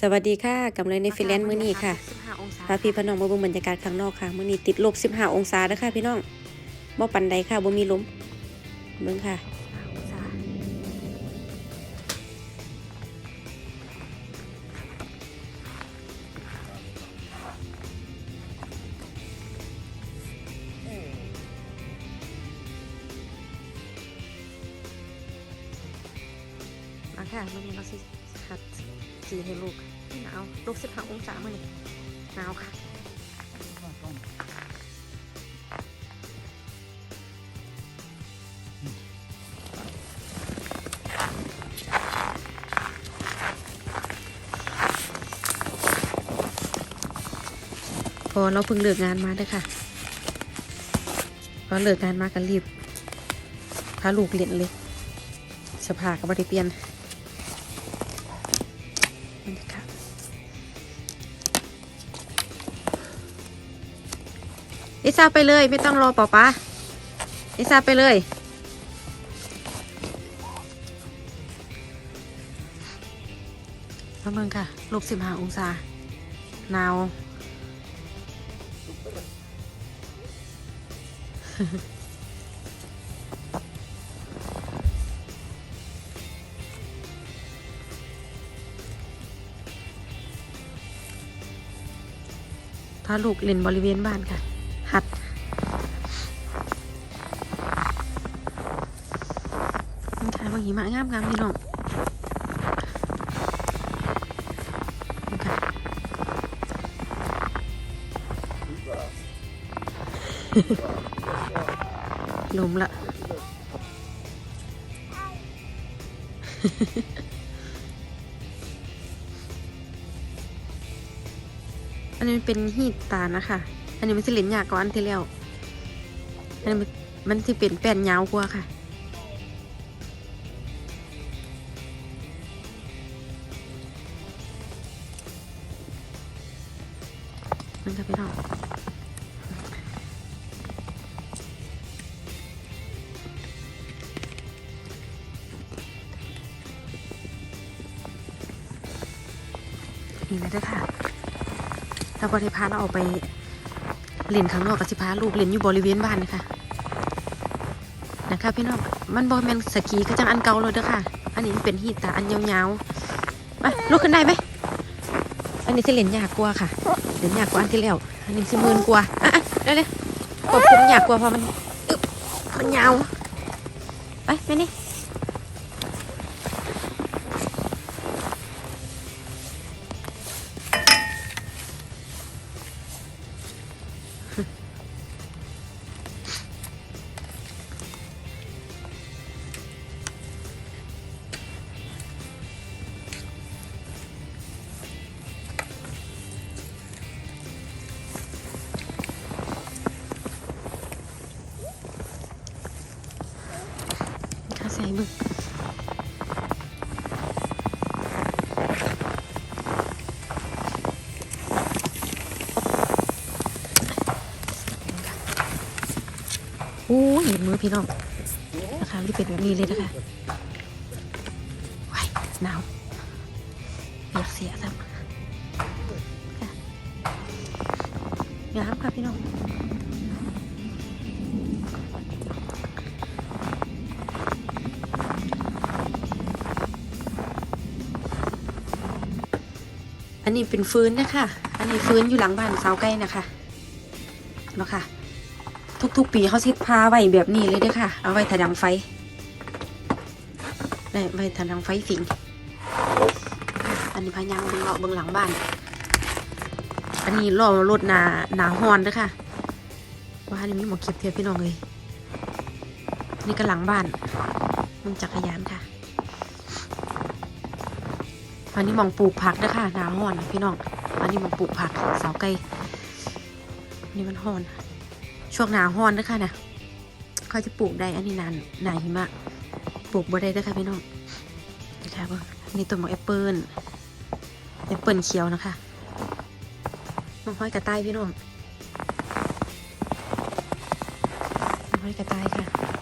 สวัสดีค่ะกำไรในฟิแลนซ์มื้อนี้ค่ะ15องศาพาพี่พน้องมาเบิ่งบรรยากาศข้างนอกค่ะมื้อนี้ติดลบ 15 องศาเด้อค่ะพี่น้องบ่ปันใดค่ะบ่มีลมเบิ่งค่ะ15องศามาค่ะมื่อนี้เราสิหัด สีให้ลูกหนาวลบ15องศามื่อนี้หนาวค่ะพอเราเพิ่งเลิกงานมาเด้อค่ะพอเลิกงานมาก็รีบพาลูกเรียนเลยสภาก็บ่ได้เปลี่ยน บรรยากาศลิซ่าไปเลยไม่ต้องรอป๊าป๊าลิซ่าไปเลยประเมินค่ะลบสิบห้าองศาหนาว พาลูกเล่นบริเวณบ้านค่ะ หัดนี่ค่ะบางหิมะงามงามพี่น้องลมละ อันนี้เป็นฮีตตานะคะ อันนี้มันสิเหลนยากกว่าอันที่แล้ว อันนี้มันมันที่เป็นแป้นยาวกว่าค่ะ มันจะไปลองนี่นะเด้อค่ะ ถ้าบริพาเราออกไปเล่นข้างนอกกับสิพาลูกเล่นอยู่บริเวณบ้านนะคะนะคะพี่น้องมันบอแมนสกีก็จังอันเก่าเลยเด้อค่ะ อันนี้เป็นฮีตตาอันยาวๆมาลุกขึ้นได้ไหมอันนี้สิเล่นยากกว่าค่ะเล่นยากกว่าอันที่แล้วอันนี้สิมืนกว่าอะเร็วๆควบคุมยากกว่าเพราะมันมันยาวไปไปนี่ ใส่บึกโอ้ยมือพี่น้องนะคะที่เป็นแบบนี้เลยนะคะว้ายหนาวอยากเสียซ้ำค่ะงามค่ะพี่น้อง อันนี้เป็นฟื้นนะคะ อันนี้ฟื้นอยู่หลังบ้านสาวใกล้นะคะเนาะค่ะ ทุกๆปีเขาสิพาไว้แบบนี้เลยเด้อค่ะ เอาไว้ถดังไฟได้ไว้ถดังไฟฝิง อันนี้พายางเบิงเลาะเบิงหลังบ้าน อันนี้ล้อรถหนาหนาฮอนเด้อค่ะ ว่าอันนี้มีหมอเก็บเทียบพี่น้องเลย นี่ก็หลังบ้าน มันจักรยานค่ะ อันนี้มองปลูกผักนะคะหนาห้อนพี่น้อง อันนี้มองปลูกผักเสาไก่นี่มันห้อน ช่วงหนาห้อนนะคะนะเขาจะปลูกได้อันนี้นานหนาหิมะ ปลูกบ่ได้นะคะพี่น้องนะคะเบ่งนนี้ต้นหมอกแอปเปิลแอปเปิลเขียวนะคะมันห้อยกระต่ายพี่น้องมันห้อยกระต่ายค่ะ